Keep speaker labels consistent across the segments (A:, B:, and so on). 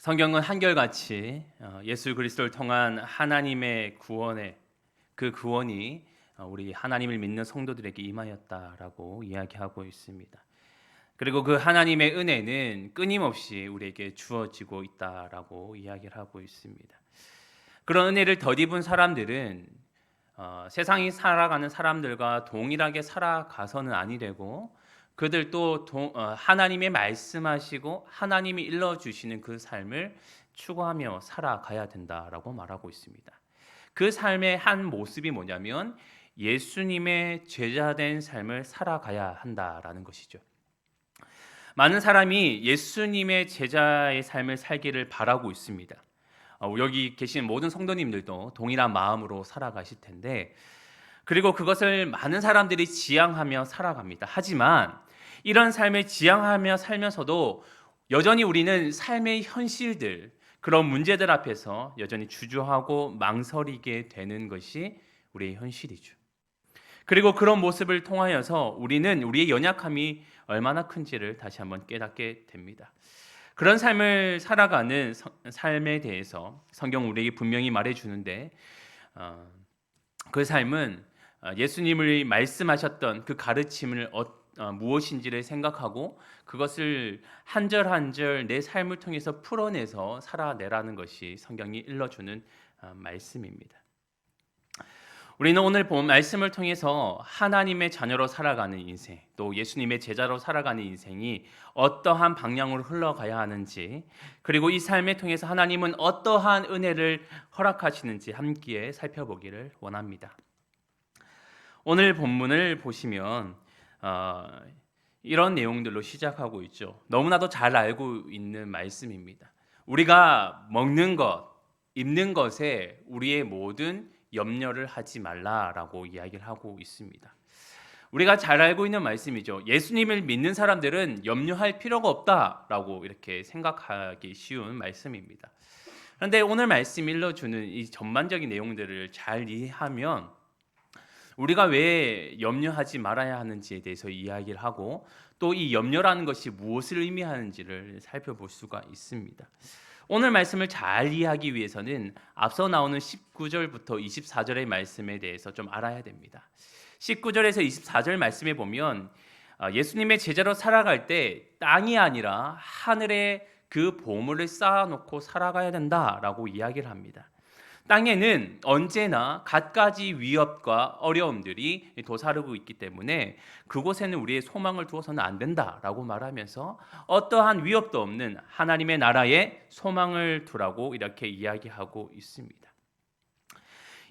A: 성경은 한결같이 어, 예수 그리스도를 통한 하나님의 구원의 그 구원이 어, 우리 하나님을 믿는 성도들에게 임하였다라고 이야기하고 있습니다. 그리고 그 하나님의 은혜는 끊임없이 우리에게 주어지고 있다라고 이야기를 하고 있습니다. 그런 은혜를 덧입은 사람들은 어, 세상이 살아가는 사람들과 동일하게 살아가서는 아니 되고 그들도 동, 어, 하나님의 말씀하시고 하나님이 일러 주시는 그 삶을 추구하며 살아가야 된다라고 말하고 있습니다. 그 삶의 한 모습이 뭐냐면 예수님의 제자된 삶을 살아가야 한다라는 것이죠. 많은 사람이 예수님의 제자의 삶을 살기를 바라고 있습니다. 어, 여기 계신 모든 성도님들도 동일한 마음으로 살아가실 텐데, 그리고 그것을 많은 사람들이 지향하며 살아갑니다. 하지만 이런 삶을 지향하며 살면서도 여전히 우리는 삶의 현실들, 그런 문제들 앞에서 여전히 주저하고 망설이게 되는 것이 우리의 현실이죠. 그리고 그런 모습을 통하여서 우리는 우리의 연약함이 얼마나 큰지를 다시 한번 깨닫게 됩니다. 그런 삶을 살아가는 삶에 대해서 성경 우리에게 분명히 말해 주는데 어, 그 삶은 어, 예수님을 말씀하셨던 그 가르침을 어, 무엇인지를 생각하고 그것을 한 절 한 절 내 삶을 통해서 풀어내서 살아내라는 것이 성경이 일러주는 어, 말씀입니다. 우리는 오늘 본 말씀을 통해서 하나님의 자녀로 살아가는 인생, 또 예수님의 제자로 살아가는 인생이 어떠한 방향으로 흘러가야 하는지, 그리고 이 삶을 통해서 하나님은 어떠한 은혜를 허락하시는지 함께 살펴보기를 원합니다. 오늘 본문을 보시면 어, 이런 내용들로 시작하고 있죠. 너무나도 잘 알고 있는 말씀입니다. 우리가 먹는 것, 입는 것에 우리의 모든 염려를 하지 말라라고 이야기를 하고 있습니다. 우리가 잘 알고 있는 말씀이죠. 예수님을 믿는 사람들은 염려할 필요가 없다라고 이렇게 생각하기 쉬운 말씀입니다. 그런데 오늘 말씀 일러주는 이 전반적인 내용들을 잘 이해하면 우리가 왜 염려하지 말아야 하는지에 대해서 이야기를 하고 또 이 염려라는 것이 무엇을 의미하는지를 살펴볼 수가 있습니다. 오늘 말씀을 잘 이해하기 위해서는 앞서 나오는 19절부터 24절의 말씀에 대해서 좀 알아야 됩니다. 19절에서 24절 말씀에 보면 어, 예수님의 제자로 살아갈 때 땅이 아니라 하늘에 그 보물을 쌓아놓고 살아가야 된다라고 이야기를 합니다. 땅에는 언제나 갖가지 위협과 어려움들이 도사르고 있기 때문에 그곳에는 우리의 소망을 두어서는 안 된다라고 말하면서 어떠한 위협도 없는 하나님의 나라에 소망을 두라고 이렇게 이야기하고 있습니다.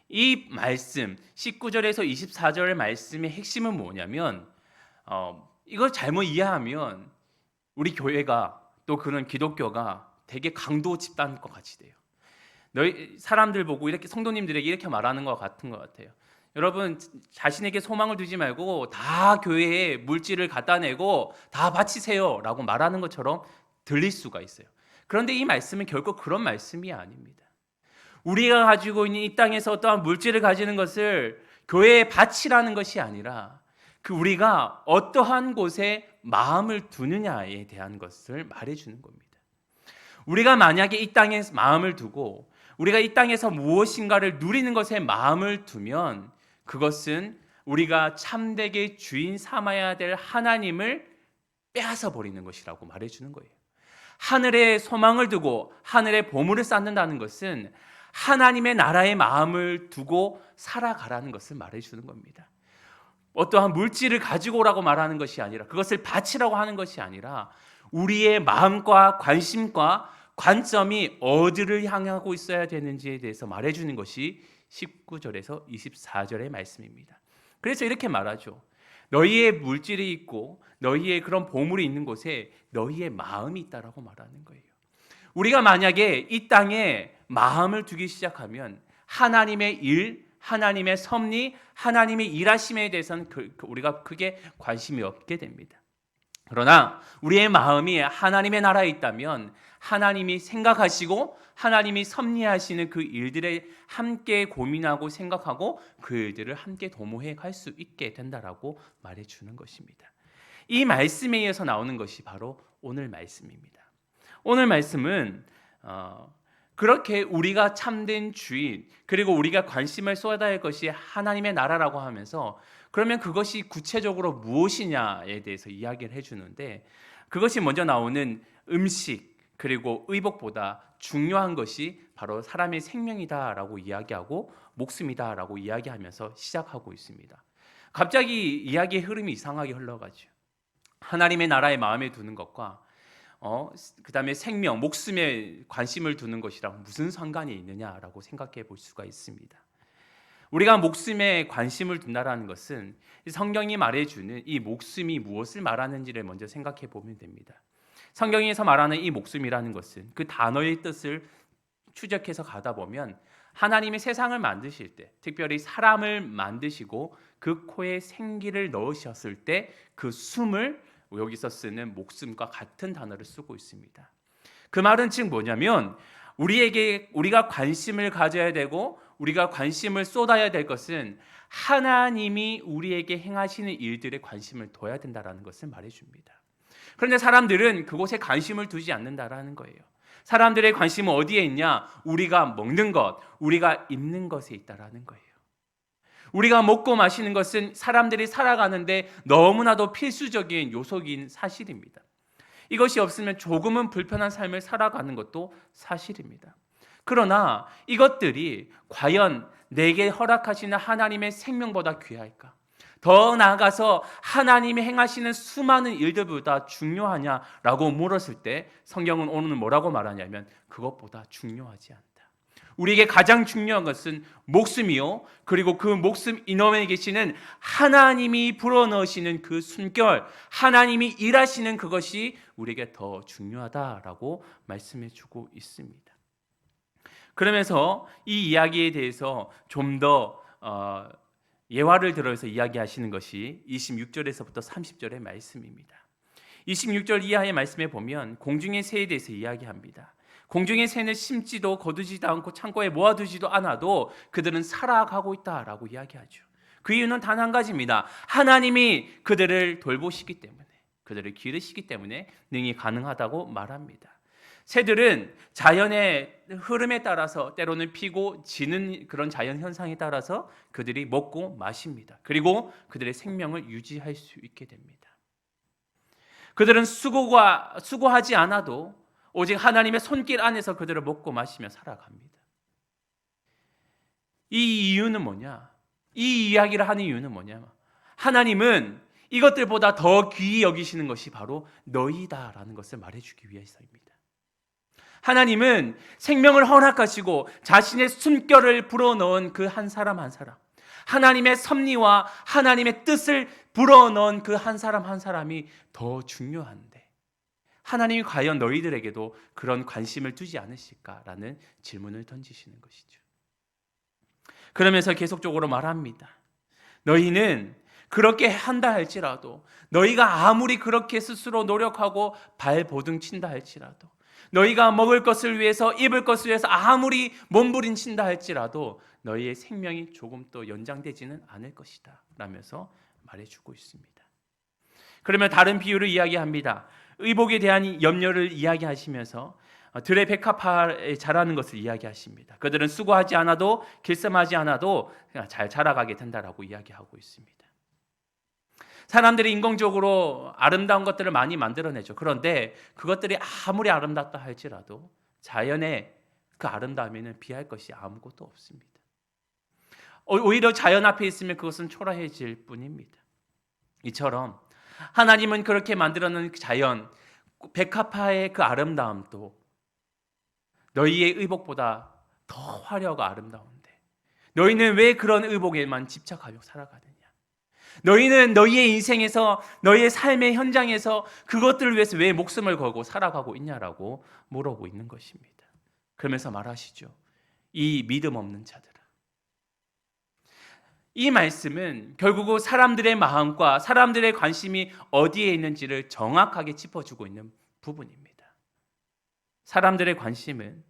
A: 이 말씀 19절에서 24절의 말씀의 핵심은 뭐냐면 어, 이걸 잘못 이해하면 우리 교회가 또 그런 기독교가 되게 강도 집단일 것 같이 돼요. 너희 사람들 보고 이렇게 성도님들에게 이렇게 말하는 것 같은 것 같아요. 여러분 자신에게 소망을 두지 말고 다 교회에 물질을 갖다 내고 다 바치세요라고 말하는 것처럼 들릴 수가 있어요. 그런데 이 말씀은 결코 그런 말씀이 아닙니다. 우리가 가지고 있는 이 땅에서 어떠한 물질을 가지는 것을 교회에 바치라는 것이 아니라 그 우리가 어떠한 곳에 마음을 두느냐에 대한 것을 말해주는 겁니다. 우리가 만약에 이 땅에 마음을 두고 우리가 이 땅에서 무엇인가를 누리는 것에 마음을 두면 그것은 우리가 참되게 주인 삼아야 될 하나님을 빼앗아 버리는 것이라고 말해 주는 거예요. 하늘에 소망을 두고 하늘에 보물을 쌓는다는 것은 하나님의 나라의 마음을 두고 살아가라는 것을 말해 주는 겁니다. 어떠한 물질을 가지고 오라고 말하는 것이 아니라 그것을 바치라고 하는 것이 아니라 우리의 마음과 관심과 관점이 어디를 향하고 있어야 되는지에 대해서 말해주는 것이 19절에서 24절의 말씀입니다. 그래서 이렇게 말하죠. 너희의 물질이 있고 너희의 그런 보물이 있는 곳에 너희의 마음이 있다라고 말하는 거예요. 우리가 만약에 이 땅에 마음을 두기 시작하면 하나님의 일, 하나님의 섭리, 하나님의 일하심에 대해서는 그, 그 우리가 크게 관심이 없게 됩니다. 그러나 우리의 마음이 하나님의 나라에 있다면 하나님이 생각하시고 하나님이 섭리하시는 그 일들에 함께 고민하고 생각하고 그 일들을 함께 도모해 갈 수 있게 된다라고 말해 주는 것입니다. 이 말씀에 의해서 나오는 것이 바로 오늘 말씀입니다. 오늘 말씀은 어, 그렇게 우리가 참된 주인 그리고 우리가 관심을 쏟아야 할 것이 하나님의 나라라고 하면서 그러면 그것이 구체적으로 무엇이냐에 대해서 이야기를 해주는데 그것이 먼저 나오는 음식 그리고 의복보다 중요한 것이 바로 사람의 생명이다라고 이야기하고 목숨이다라고 이야기하면서 시작하고 있습니다. 갑자기 이야기의 흐름이 이상하게 흘러가죠. 하나님의 나라에 마음에 두는 것과 어, 그다음에 생명, 목숨에 관심을 두는 것이랑 무슨 상관이 있느냐라고 생각해 볼 수가 있습니다. 우리가 목숨에 관심을 둔다라는 것은 성경이 말해 주는 이 목숨이 무엇을 말하는지를 먼저 생각해 보면 됩니다. 성경에서 말하는 이 목숨이라는 것은 그 단어의 뜻을 추적해서 가다 보면 하나님이 세상을 만드실 때, 특별히 사람을 만드시고 그 코에 생기를 넣으셨을 때 그 숨을 여기서 쓰는 목숨과 같은 단어를 쓰고 있습니다. 그 말은 즉 뭐냐면 우리에게 우리가 관심을 가져야 되고 우리가 관심을 쏟아야 될 것은 하나님이 우리에게 행하시는 일들에 관심을 둬야 된다라는 것을 말해 줍니다. 그런데 사람들은 그곳에 관심을 두지 않는다라는 거예요. 사람들의 관심은 어디에 있냐? 우리가 먹는 것, 우리가 입는 것에 있다라는 거예요. 우리가 먹고 마시는 것은 사람들이 살아가는데 너무나도 필수적인 요소인 사실입니다. 이것이 없으면 조금은 불편한 삶을 살아가는 것도 사실입니다. 그러나 이것들이 과연 내게 허락하시는 하나님의 생명보다 귀할까? 더 나아가서 하나님이 행하시는 수많은 일들보다 중요하냐라고 물었을 때 성경은 오늘 뭐라고 말하냐면 그것보다 중요하지 않다. 우리에게 가장 중요한 것은 목숨이요. 그리고 그 목숨 이놈에 계시는 하나님이 불어넣으시는 그 숨결, 하나님이 일하시는 그것이 우리에게 더 중요하다라고 말씀해 주고 있습니다. 그러면서 이 이야기에 대해서 좀더 어, 예화를 들어서 이야기하시는 것이 26절에서부터 30절의 말씀입니다. 26절 이하의 말씀에 보면 공중의 새에 대해서 이야기합니다. 공중의 새는 심지도 거두지도 않고 창고에 모아두지도 않아도 그들은 살아가고 있다라고 이야기하죠. 그 이유는 단 한 가지입니다. 하나님이 그들을 돌보시기 때문에, 그들을 기르시기 때문에 능히 가능하다고 말합니다. 새들은 자연의 흐름에 따라서 때로는 피고 지는 그런 자연 현상에 따라서 그들이 먹고 마십니다. 그리고 그들의 생명을 유지할 수 있게 됩니다. 그들은 수고가 수고하지 않아도 오직 하나님의 손길 안에서 그들을 먹고 마시며 살아갑니다. 이 이유는 뭐냐? 이 이야기를 하는 이유는 뭐냐? 하나님은 이것들보다 더 귀히 여기시는 것이 바로 너희다라는 것을 말해주기 위해서입니다. 하나님은 생명을 허락하시고 자신의 숨결을 불어넣은 그 한 사람 한 사람, 하나님의 섭리와 하나님의 뜻을 불어넣은 그 한 사람 한 사람이 더 중요한데 하나님이 과연 너희들에게도 그런 관심을 두지 않으실까라는 질문을 던지시는 것이죠. 그러면서 계속적으로 말합니다. 너희는 그렇게 한다 할지라도 너희가 아무리 그렇게 스스로 노력하고 발보등 친다 할지라도 너희가 먹을 것을 위해서 입을 것을 위해서 아무리 몸부림친다 할지라도 너희의 생명이 조금 더 연장되지는 않을 것이다 라면서 말해주고 있습니다. 그러면 다른 비유를 이야기합니다. 의복에 대한 염려를 이야기하시면서 들의 백합화에 자라는 것을 이야기하십니다. 그들은 수고하지 않아도 길쌈하지 않아도 잘 자라가게 된다라고 이야기하고 있습니다. 사람들이 인공적으로 아름다운 것들을 많이 만들어내죠. 그런데 그것들이 아무리 아름답다 할지라도 자연의 그 아름다움에는 비할 것이 아무것도 없습니다. 오히려 자연 앞에 있으면 그것은 초라해질 뿐입니다. 이처럼 하나님은 그렇게 만들어놓은 자연, 백합화의 그 아름다움도 너희의 의복보다 더 화려하고 아름다운데 너희는 왜 그런 의복에만 집착하며 살아가느냐? 너희는 너희의 인생에서 너희의 삶의 현장에서 그것들을 위해서 왜 목숨을 걸고 살아가고 있냐라고 물어보고 있는 것입니다. 그러면서 말하시죠. 이 믿음 없는 자들아. 이 말씀은 결국 사람들의 마음과 사람들의 관심이 어디에 있는지를 정확하게 짚어주고 있는 부분입니다. 사람들의 관심은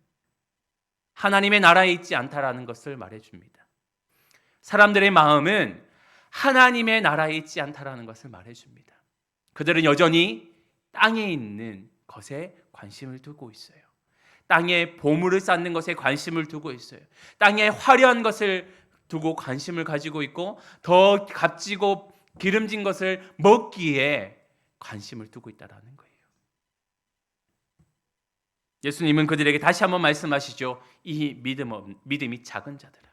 A: 하나님의 나라에 있지 않다라는 것을 말해줍니다. 사람들의 마음은 하나님의 나라에 있지 않다라는 것을 말해 줍니다. 그들은 여전히 땅에 있는 것에 관심을 두고 있어요. 땅에 보물을 쌓는 것에 관심을 두고 있어요. 땅에 화려한 것을 두고 관심을 가지고 있고 더 값지고 기름진 것을 먹기에 관심을 두고 있다라는 거예요. 예수님은 그들에게 다시 한번 말씀하시죠. 이 믿음 없, 믿음이 작은 자들아.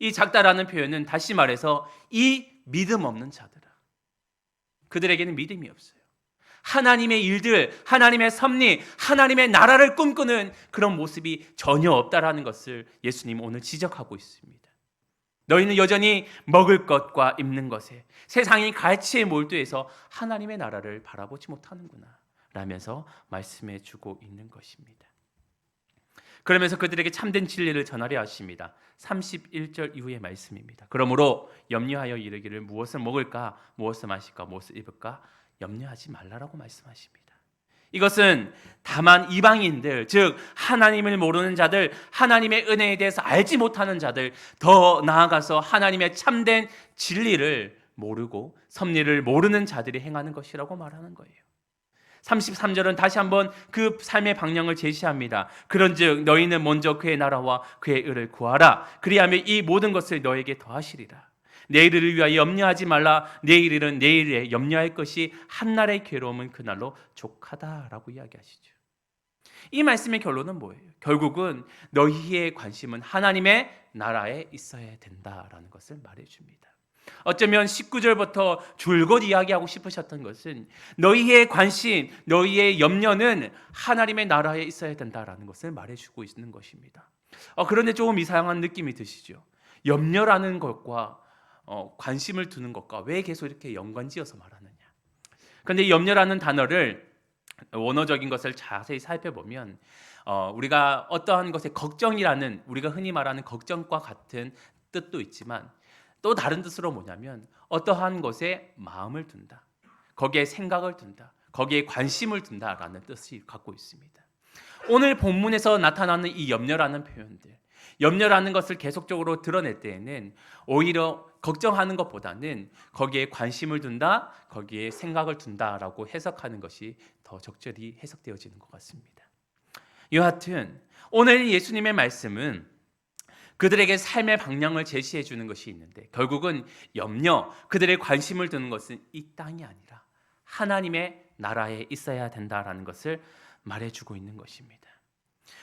A: 이 작다라는 표현은 다시 말해서 이 믿음 없는 자들아. 그들에게는 믿음이 없어요. 하나님의 일들, 하나님의 섭리, 하나님의 나라를 꿈꾸는 그런 모습이 전혀 없다라는 것을 예수님 오늘 지적하고 있습니다. 너희는 여전히 먹을 것과 입는 것에 세상의 가치에 몰두해서 하나님의 나라를 바라보지 못하는구나. 라면서 말씀해 주고 있는 것입니다. 그러면서 그들에게 참된 진리를 전하려 하십니다. 31절 이후의 말씀입니다. 그러므로 염려하여 이르기를 무엇을 먹을까, 무엇을 마실까, 무엇을 입을까 염려하지 말라라고 말씀하십니다. 이것은 다만 이방인들, 즉 하나님을 모르는 자들, 하나님의 은혜에 대해서 알지 못하는 자들, 더 나아가서 하나님의 참된 진리를 모르고 섭리를 모르는 자들이 행하는 것이라고 말하는 거예요. 33절은 다시 한번 그 삶의 방향을 제시합니다. 그런즉 너희는 먼저 그의 나라와 그의 의를 구하라. 그리하면 이 모든 것을 너에게 더하시리라. 내일을 위하여 염려하지 말라. 내일은 내일에 염려할 것이 한날의 괴로움은 그날로 족하다라고 이야기하시죠. 이 말씀의 결론은 뭐예요? 결국은 너희의 관심은 하나님의 나라에 있어야 된다라는 것을 말해 줍니다. 어쩌면 19절부터 줄곧 이야기하고 싶으셨던 것은 너희의 관심, 너희의 염려는 하나님의 나라에 있어야 된다라는 것을 말해주고 있는 것입니다. 어, 그런데 조금 이상한 느낌이 드시죠? 염려라는 것과 어, 관심을 두는 것과 왜 계속 이렇게 연관지어서 말하느냐? 그런데 염려라는 단어를 원어적인 것을 자세히 살펴보면 어, 우리가 어떠한 것에 걱정이라는 우리가 흔히 말하는 걱정과 같은 뜻도 있지만 또 다른 뜻으로 뭐냐면 어떠한 것에 마음을 둔다. 거기에 생각을 둔다. 거기에 관심을 둔다라는 뜻이 갖고 있습니다. 오늘 본문에서 나타나는 이 염려라는 표현들, 염려라는 것을 계속적으로 드러낼 때에는 오히려 걱정하는 것보다는 거기에 관심을 둔다, 거기에 생각을 둔다라고 해석하는 것이 더 적절히 해석되어지는 것 같습니다. 여하튼 오늘 예수님의 말씀은 그들에게 삶의 방향을 제시해 주는 것이 있는데 결국은 염려, 그들의 관심을 두는 것은 이 땅이 아니라 하나님의 나라에 있어야 된다라는 것을 말해 주고 있는 것입니다.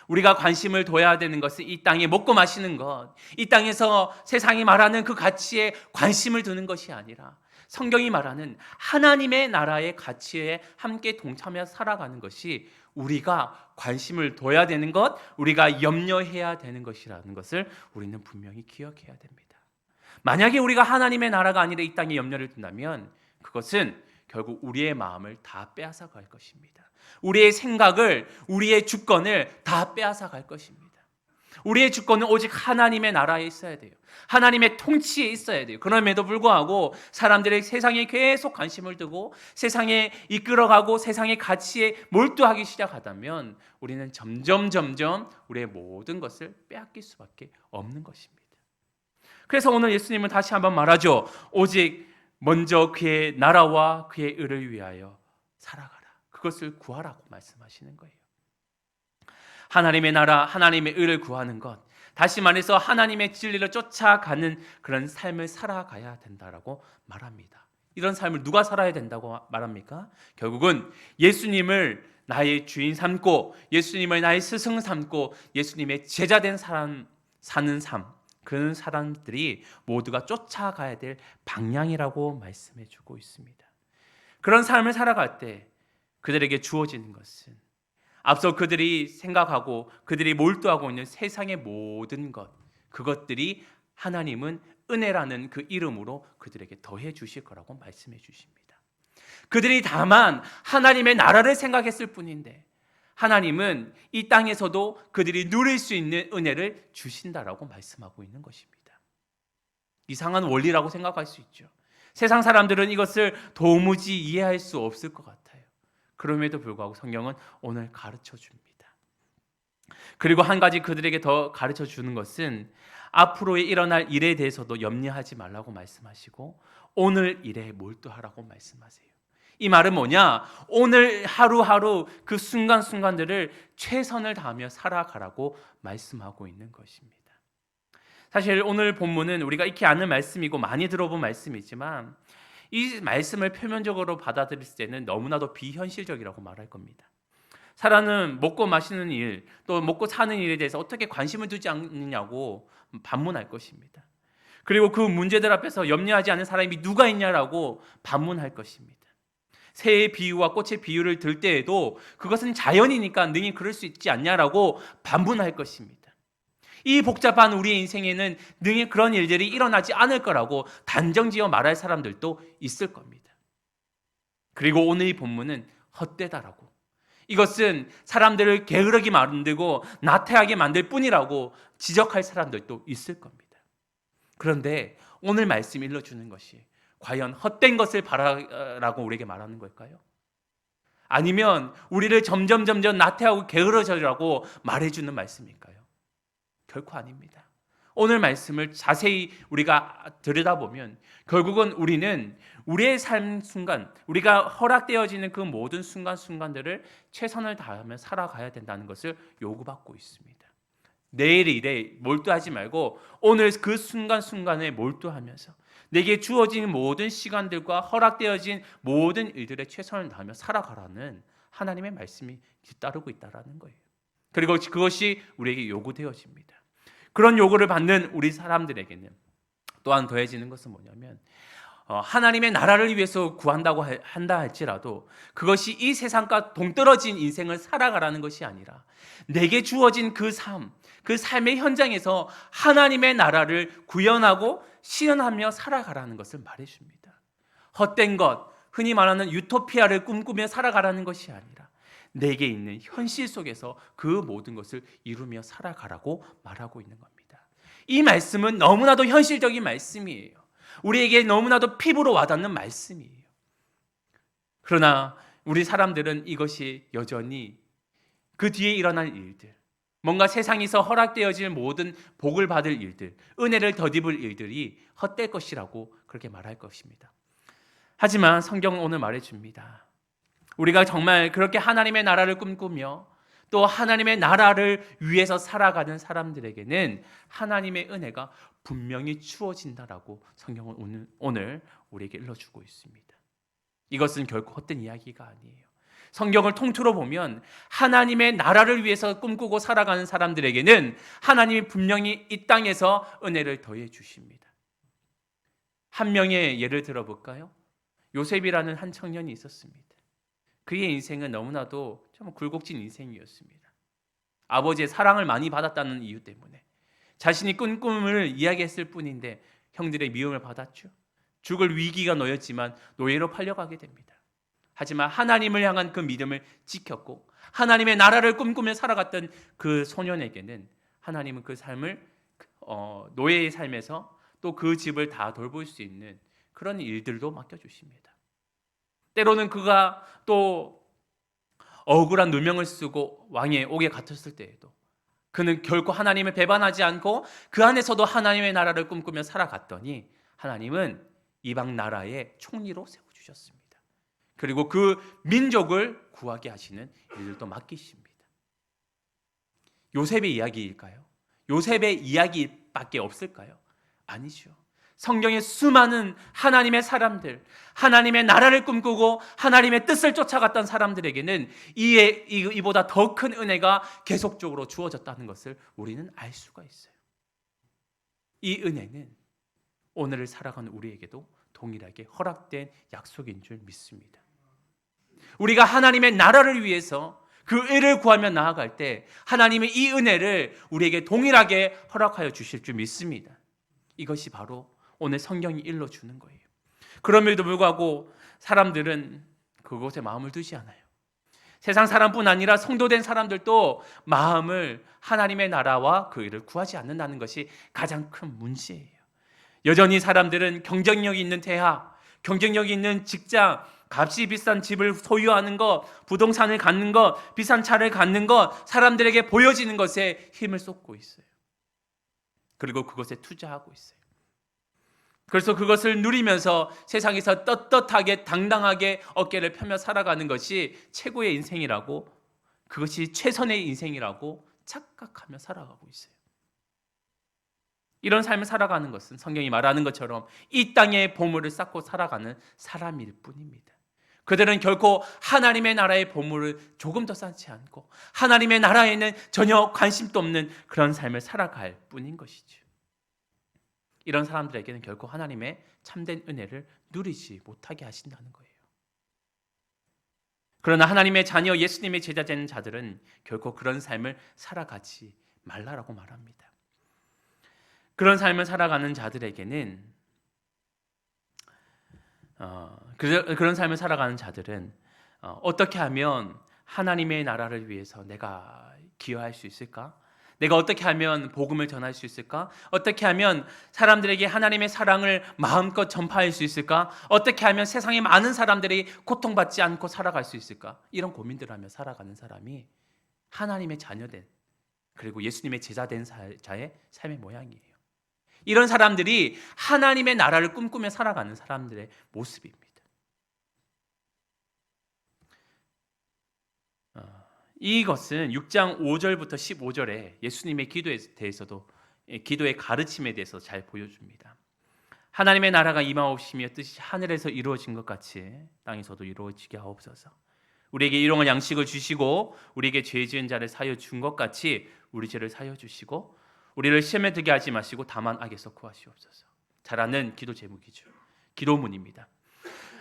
A: 우리가 관심을 둬야 되는 것은 이 땅에 먹고 마시는 것, 이 땅에서 세상이 말하는 그 가치에 관심을 두는 것이 아니라 성경이 말하는 하나님의 나라의 가치에 함께 동참해 살아가는 것이 우리가 관심을 둬야 되는 것, 우리가 염려해야 되는 것이라는 것을 우리는 분명히 기억해야 됩니다. 만약에 우리가 하나님의 나라가 아니라 이 땅에 염려를 둔다면 그것은 결국 우리의 마음을 다 빼앗아 갈 것입니다. 우리의 생각을, 우리의 주권을 다 빼앗아 갈 것입니다. 우리의 주권은 오직 하나님의 나라에 있어야 돼요. 하나님의 통치에 있어야 돼요. 그럼에도 불구하고 사람들의 세상에 계속 관심을 두고 세상에 이끌어가고 세상의 가치에 몰두하기 시작하다면 우리는 점점 점점 우리의 모든 것을 빼앗길 수밖에 없는 것입니다. 그래서 오늘 예수님은 다시 한번 말하죠. 오직 먼저 그의 나라와 그의 의를 위하여 살아가라. 그것을 구하라고 말씀하시는 거예요. 하나님의 나라, 하나님의 의를 구하는 것. 다시 말해서 하나님의 진리를 쫓아가는 그런 삶을 살아가야 된다라고 말합니다. 이런 삶을 누가 살아야 된다고 말합니까? 결국은 예수님을 나의 주인 삼고 예수님을 나의 스승 삼고 예수님의 제자 된 사람 사는 삶 그런 사람들이 모두가 쫓아가야 될 방향이라고 말씀해 주고 있습니다. 그런 삶을 살아갈 때 그들에게 주어지는 것은 앞서 그들이 생각하고 그들이 몰두하고 있는 세상의 모든 것 그것들이 하나님은 은혜라는 그 이름으로 그들에게 더해 주실 거라고 말씀해 주십니다. 그들이 다만 하나님의 나라를 생각했을 뿐인데 하나님은 이 땅에서도 그들이 누릴 수 있는 은혜를 주신다라고 말씀하고 있는 것입니다. 이상한 원리라고 생각할 수 있죠. 세상 사람들은 이것을 도무지 이해할 수 없을 것 같아요. 그럼에도 불구하고 성경은 오늘 가르쳐 줍니다. 그리고 한 가지 그들에게 더 가르쳐 주는 것은 앞으로의 일어날 일에 대해서도 염려하지 말라고 말씀하시고 오늘 일에 몰두하라고 말씀하세요. 이 말은 뭐냐? 오늘 하루하루 그 순간순간들을 최선을 다하며 살아가라고 말씀하고 있는 것입니다. 사실 오늘 본문은 우리가 익히 아는 말씀이고 많이 들어본 말씀이지만 이 말씀을 표면적으로 받아들일 때는 너무나도 비현실적이라고 말할 겁니다. 사람은 먹고 마시는 일, 또 먹고 사는 일에 대해서 어떻게 관심을 두지 않느냐고 반문할 것입니다. 그리고 그 문제들 앞에서 염려하지 않는 사람이 누가 있냐라고 반문할 것입니다. 새의 비유와 꽃의 비유를 들 때에도 그것은 자연이니까 능히 그럴 수 있지 않냐라고 반문할 것입니다. 이 복잡한 우리의 인생에는 능히 그런 일들이 일어나지 않을 거라고 단정지어 말할 사람들도 있을 겁니다. 그리고 오늘 이 본문은 헛되다라고 이것은 사람들을 게으르게 만들고 나태하게 만들 뿐이라고 지적할 사람들도 있을 겁니다. 그런데 오늘 말씀 일러주는 것이 과연 헛된 것을 바라라고 우리에게 말하는 걸까요? 아니면 우리를 점점 점점 나태하고 게으러져라고 말해주는 말씀일까요? 결코 아닙니다. 오늘 말씀을 자세히 우리가 들여다보면 결국은 우리는 우리의 삶 순간, 우리가 허락되어지는 그 모든 순간순간들을 최선을 다하며 살아가야 된다는 것을 요구받고 있습니다. 내일 일에 몰두하지 말고 오늘 그 순간순간에 몰두하면서 내게 주어진 모든 시간들과 허락되어진 모든 일들에 최선을 다하며 살아가라는 하나님의 말씀이 뒤따르고 있다라는 거예요. 그리고 그것이 우리에게 요구되어집니다. 그런 요구를 받는 우리 사람들에게는 또한 더해지는 것은 뭐냐면 어, 하나님의 나라를 위해서 구한다고 한다 할지라도 그것이 이 세상과 동떨어진 인생을 살아가라는 것이 아니라 내게 주어진 그 삶, 그 삶의 현장에서 하나님의 나라를 구현하고 시연하며 살아가라는 것을 말해줍니다. 헛된 것, 흔히 말하는 유토피아를 꿈꾸며 살아가라는 것이 아니라 내게 있는 현실 속에서 그 모든 것을 이루며 살아가라고 말하고 있는 겁니다. 이 말씀은 너무나도 현실적인 말씀이에요. 우리에게 너무나도 피부로 와닿는 말씀이에요. 그러나 우리 사람들은 이것이 여전히 그 뒤에 일어날 일들, 뭔가 세상에서 허락되어질 모든 복을 받을 일들, 은혜를 덧입을 일들이 헛될 것이라고 그렇게 말할 것입니다. 하지만 성경은 오늘 말해줍니다. 우리가 정말 그렇게 하나님의 나라를 꿈꾸며 또 하나님의 나라를 위해서 살아가는 사람들에게는 하나님의 은혜가 분명히 추워진다라고 성경은 오늘, 오늘 우리에게 일러주고 있습니다. 이것은 결코 헛된 이야기가 아니에요. 성경을 통틀어 보면 하나님의 나라를 위해서 꿈꾸고 살아가는 사람들에게는 하나님이 분명히 이 땅에서 은혜를 더해 주십니다. 한 명의 예를 들어 볼까요? 요셉이라는 한 청년이 있었습니다. 그의 인생은 너무나도 좀 굴곡진 인생이었습니다. 아버지의 사랑을 많이 받았다는 이유 때문에 자신이 꾼 꿈을 이야기했을 뿐인데 형들의 미움을 받았죠. 죽을 위기가 놓였지만 노예로 팔려가게 됩니다. 하지만 하나님을 향한 그 믿음을 지켰고 하나님의 나라를 꿈꾸며 살아갔던 그 소년에게는 하나님은 그 삶을 어, 노예의 삶에서 또 그 집을 다 돌볼 수 있는 그런 일들도 맡겨주십니다. 때로는 그가 또 억울한 누명을 쓰고 왕의 옥에 갇혔을 때에도 그는 결코 하나님을 배반하지 않고 그 안에서도 하나님의 나라를 꿈꾸며 살아갔더니 하나님은 이방 나라의 총리로 세워주셨습니다. 그리고 그 민족을 구하게 하시는 일들도 맡기십니다. 요셉의 이야기일까요? 요셉의 이야기밖에 없을까요? 아니죠. 성경의 수많은 하나님의 사람들, 하나님의 나라를 꿈꾸고 하나님의 뜻을 쫓아갔던 사람들에게는 이에 이보다 더 큰 은혜가 계속적으로 주어졌다는 것을 우리는 알 수가 있어요. 이 은혜는 오늘을 살아가는 우리에게도 동일하게 허락된 약속인 줄 믿습니다. 우리가 하나님의 나라를 위해서 그 의를 구하며 나아갈 때 하나님의 이 은혜를 우리에게 동일하게 허락하여 주실 줄 믿습니다. 이것이 바로 오늘 성경이 일러주는 거예요. 그럼에도 불구하고 사람들은 그곳에 마음을 두지 않아요. 세상 사람뿐 아니라 성도된 사람들도 마음을 하나님의 나라와 그 일을 구하지 않는다는 것이 가장 큰 문제예요. 여전히 사람들은 경쟁력이 있는 대학, 경쟁력이 있는 직장, 값이 비싼 집을 소유하는 것, 부동산을 갖는 것, 비싼 차를 갖는 것, 사람들에게 보여지는 것에 힘을 쏟고 있어요. 그리고 그것에 투자하고 있어요. 그래서 그것을 누리면서 세상에서 떳떳하게 당당하게 어깨를 펴며 살아가는 것이 최고의 인생이라고 그것이 최선의 인생이라고 착각하며 살아가고 있어요. 이런 삶을 살아가는 것은 성경이 말하는 것처럼 이 땅의 보물을 쌓고 살아가는 사람일 뿐입니다. 그들은 결코 하나님의 나라의 보물을 조금 더 쌓지 않고 하나님의 나라에는 전혀 관심도 없는 그런 삶을 살아갈 뿐인 것이죠. 이런 사람들에게는 결코 하나님의 참된 은혜를 누리지 못하게 하신다는 거예요. 그러나 하나님의 자녀 예수님의 제자 되는 자들은 결코 그런 삶을 살아가지 말라라고 말합니다. 그런 삶을 살아가는 자들에게는 어, 그, 그런 삶을 살아가는 자들은 어, 어떻게 하면 하나님의 나라를 위해서 내가 기여할 수 있을까? 내가 어떻게 하면 복음을 전할 수 있을까? 어떻게 하면 사람들에게 하나님의 사랑을 마음껏 전파할 수 있을까? 어떻게 하면 세상의 많은 사람들이 고통받지 않고 살아갈 수 있을까? 이런 고민들을 하며 살아가는 사람이 하나님의 자녀된 그리고 예수님의 제자된 자의 삶의 모양이에요. 이런 사람들이 하나님의 나라를 꿈꾸며 살아가는 사람들의 모습입니다. 어, 이것은 6장 5절부터 15절에 예수님의 기도에 대해서도 예, 기도의 가르침에 대해서 잘 보여줍니다. 하나님의 나라가 임하옵시며 뜻이 하늘에서 이루어진 것 같이 땅에서도 이루어지게 하옵소서. 우리에게 일용할 양식을 주시고 우리에게 죄 지은 자를 사여 준 것 같이 우리 죄를 사여 주시고 우리를 시험에 들게 하지 마시고 다만 악에서 구하시옵소서. 잘하는 기도 제목이죠. 기도문입니다.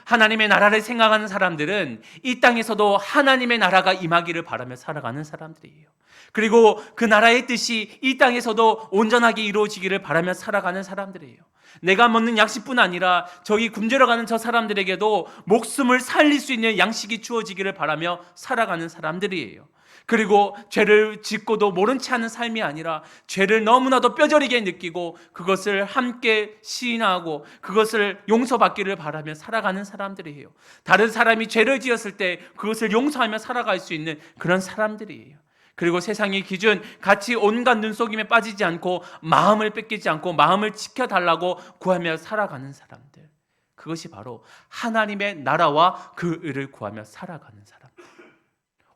A: 하나님의 나라를 생각하는 사람들은 이 땅에서도 하나님의 나라가 임하기를 바라며 살아가는 사람들이에요. 그리고 그 나라의 뜻이 이 땅에서도 온전하게 이루어지기를 바라며 살아가는 사람들이에요. 내가 먹는 양식뿐 아니라 저기 굶주려 가는 저 사람들에게도 목숨을 살릴 수 있는 양식이 주어지기를 바라며 살아가는 사람들이에요. 그리고 죄를 짓고도 모른 채 하는 삶이 아니라 죄를 너무나도 뼈저리게 느끼고 그것을 함께 시인하고 그것을 용서받기를 바라며 살아가는 사람들이에요. 다른 사람이 죄를 지었을 때 그것을 용서하며 살아갈 수 있는 그런 사람들이에요. 그리고 세상의 기준, 같이 온갖 눈속임에 빠지지 않고 마음을 뺏기지 않고 마음을 지켜달라고 구하며 살아가는 사람들. 그것이 바로 하나님의 나라와 그 의를 구하며 살아가는 사람.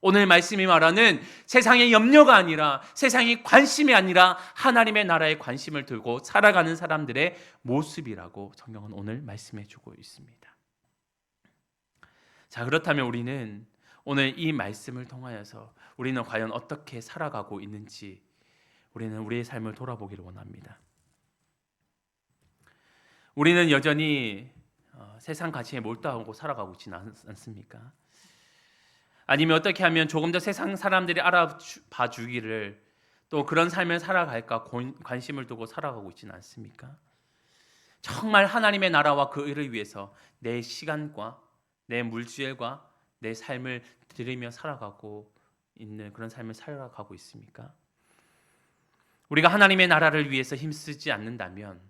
A: 오늘 말씀이 말하는 세상의 염려가 아니라 세상의 관심이 아니라 하나님의 나라에 관심을 들고 살아가는 사람들의 모습이라고 성경은 오늘 말씀해 주고 있습니다. 자, 그렇다면 우리는 오늘 이 말씀을 통하여서 우리는 과연 어떻게 살아가고 있는지 우리는 우리의 삶을 돌아보기를 원합니다. 우리는 여전히 어, 세상 가치에 몰두하고 살아가고 있지는 않습니까? 아니면 어떻게 하면 조금 더 세상 사람들이 알아봐 주기를 또 그런 삶을 살아갈까 관심을 두고 살아가고 있지는 않습니까? 정말 하나님의 나라와 그 의를 위해서 내 시간과 내 물질과 내 삶을 드리며 살아가고 있는 그런 삶을 살아가고 있습니까? 우리가 하나님의 나라를 위해서 힘쓰지 않는다면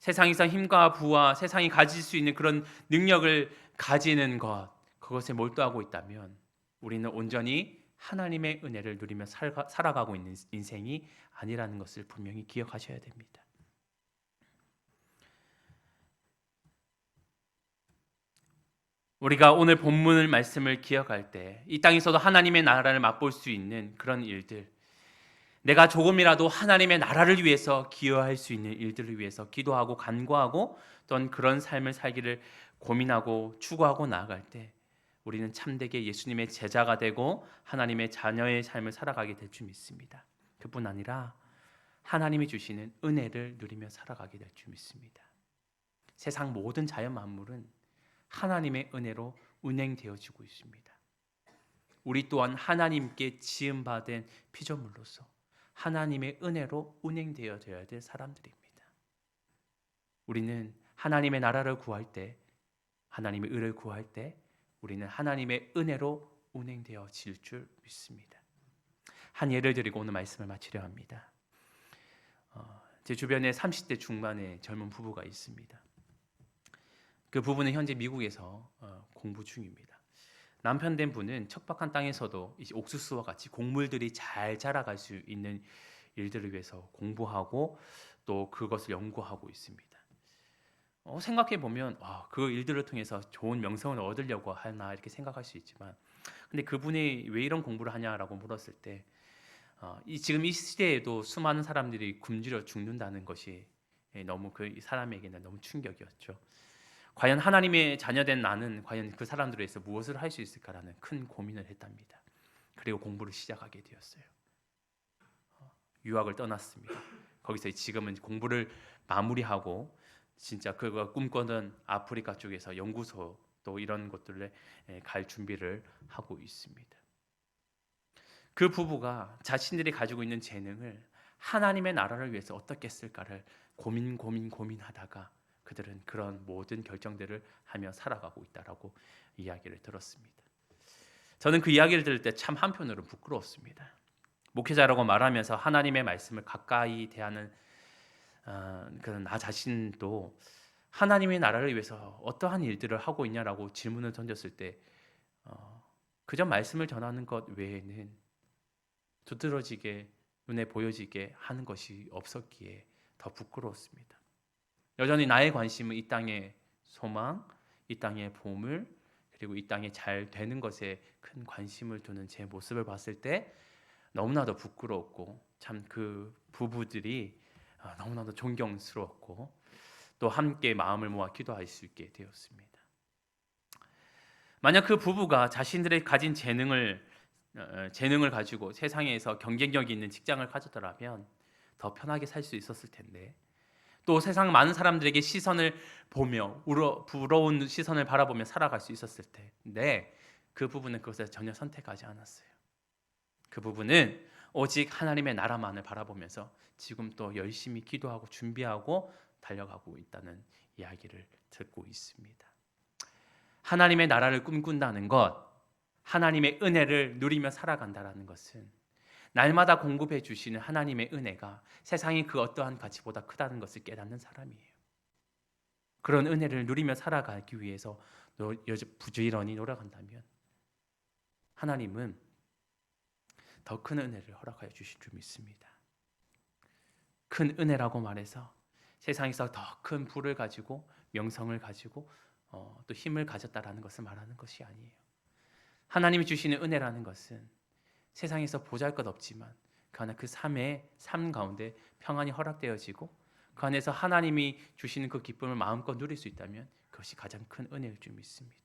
A: 세상에서 힘과 부와 세상이 가질 수 있는 그런 능력을 가지는 것 그것에 몰두하고 있다면 우리는 온전히 하나님의 은혜를 누리며 살아가고 있는 인생이 아니라는 것을 분명히 기억하셔야 됩니다. 우리가 오늘 본문을 말씀을 기억할 때 이 땅에서도 하나님의 나라를 맛볼 수 있는 그런 일들 내가 조금이라도 하나님의 나라를 위해서 기여할 수 있는 일들을 위해서 기도하고 간구하고 또는 그런 삶을 살기를 고민하고 추구하고 나아갈 때 우리는 참되게 예수님의 제자가 되고 하나님의 자녀의 삶을 살아가게 될 줄 믿습니다. 그뿐 아니라 하나님이 주시는 은혜를 누리며 살아가게 될 줄 믿습니다. 세상 모든 자연 만물은 하나님의 은혜로 운행되어지고 있습니다. 우리 또한 하나님께 지음 받은 피조물로서 하나님의 은혜로 운행되어져야 될 사람들입니다. 우리는 하나님의 나라를 구할 때 하나님의 의를 구할 때 우리는 하나님의 은혜로 운행되어질 줄 믿습니다. 한 예를 드리고 오늘 말씀을 마치려 합니다. 어, 제 주변에 30대 중반의 젊은 부부가 있습니다. 그 부부는 현재 미국에서 어, 공부 중입니다. 남편 된 분은 척박한 땅에서도 옥수수와 같이 곡물들이 잘 자라갈 수 있는 일들을 위해서 공부하고 또 그것을 연구하고 있습니다. 어, 생각해 보면 와, 그 일들을 통해서 좋은 명성을 얻으려고 하나 이렇게 생각할 수 있지만 근데 그분이 왜 이런 공부를 하냐라고 물었을 때 어, 이, 지금 이 시대에도 수많은 사람들이 굶주려 죽는다는 것이 예, 너무 그 사람에게는 너무 충격이었죠. 과연 하나님의 자녀된 나는 과연 그 사람들을 위해서 무엇을 할 수 있을까라는 큰 고민을 했답니다. 그리고 공부를 시작하게 되었어요. 어, 유학을 떠났습니다. 거기서 지금은 공부를 마무리하고 진짜 그가 꿈꾸던 아프리카 쪽에서 연구소 또 이런 곳들에 예, 갈 준비를 하고 있습니다. 그 부부가 자신들이 가지고 있는 재능을 하나님의 나라를 위해서 어떻게 쓸까를 고민 고민 고민하다가 그들은 그런 모든 결정들을 하며 살아가고 있다라고 이야기를 들었습니다. 저는 그 이야기를 들을 때 참 한편으로 부끄러웠습니다. 목회자라고 말하면서 하나님의 말씀을 가까이 대하는 어, 그런 나 자신도 하나님의 나라를 위해서 어떠한 일들을 하고 있냐라고 질문을 던졌을 때 어, 그저 말씀을 전하는 것 외에는 두드러지게 눈에 보여지게 하는 것이 없었기에 더 부끄러웠습니다. 여전히 나의 관심은 이 땅의 소망, 이 땅의 보물, 그리고 이 땅에 잘 되는 것에 큰 관심을 두는 제 모습을 봤을 때 너무나도 부끄러웠고 참 그 부부들이 아, 너무나도 존경스러웠고 또 함께 마음을 모아 기도할 수 있게 되었습니다. 만약 그 부부가 자신들의 가진 재능을 어, 재능을 가지고 세상에서 경쟁력 있는 직장을 가졌더라면 더 편하게 살 수 있었을 텐데 또 세상 많은 사람들에게 시선을 보며 우러, 부러운 시선을 바라보며 살아갈 수 있었을 텐데 그 부분은 그것을 전혀 선택하지 않았어요. 그 부분은 오직 하나님의 나라만을 바라보면서 지금 또 열심히 기도하고 준비하고 달려가고 있다는 이야기를 듣고 있습니다. 하나님의 나라를 꿈꾼다는 것, 하나님의 은혜를 누리며 살아간다라는 것은 날마다 공급해 주시는 하나님의 은혜가 세상이 그 어떠한 가치보다 크다는 것을 깨닫는 사람이에요. 그런 은혜를 누리며 살아가기 위해서 부지런히 노력한다면 하나님은 더 큰 은혜를 허락하여 주실 줄 믿습니다. 큰 은혜라고 말해서 세상에서 더 큰 부를 가지고 명성을 가지고 어, 또 힘을 가졌다라는 것을 말하는 것이 아니에요. 하나님이 주시는 은혜라는 것은 세상에서 보잘것 없지만 그 안에 그 삶의 삶 가운데 평안이 허락되어지고 그 안에서 하나님이 주시는 그 기쁨을 마음껏 누릴 수 있다면 그것이 가장 큰 은혜일 줄 믿습니다.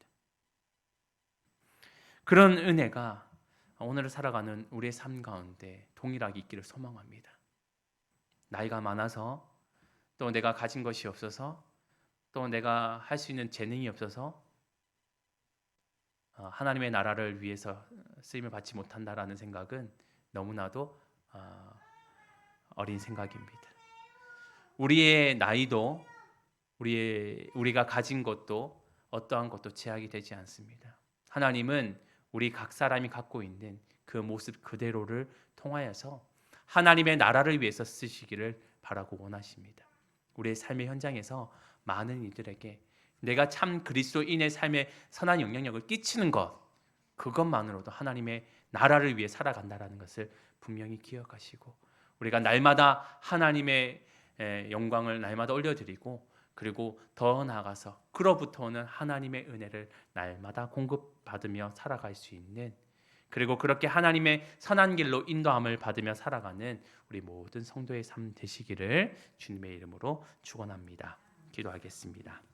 A: 그런 은혜가 오늘을 살아가는 우리의 삶 가운데 동일하게 있기를 소망합니다. 나이가 많아서 또 내가 가진 것이 없어서 또 내가 할 수 있는 재능이 없어서 어, 하나님의 나라를 위해서 쓰임을 받지 못한다라는 생각은 너무나도 어, 어린 생각입니다. 우리의 나이도 우리의 우리가 가진 것도 어떠한 것도 제약이 되지 않습니다. 하나님은 우리 각 사람이 갖고 있는 그 모습 그대로를 통하여서 하나님의 나라를 위해서 쓰시기를 바라고 원하십니다. 우리의 삶의 현장에서 많은 이들에게 내가 참 그리스도인의 삶에 선한 영향력을 끼치는 것 그것만으로도 하나님의 나라를 위해 살아간다라는 것을 분명히 기억하시고 우리가 날마다 하나님의 영광을 날마다 올려드리고 그리고 더 나아가서 그로부터 오는 하나님의 은혜를 날마다 공급받으며 살아갈 수 있는 그리고 그렇게 하나님의 선한 길로 인도함을 받으며 살아가는 우리 모든 성도의 삶 되시기를 주님의 이름으로 축원합니다. 기도하겠습니다.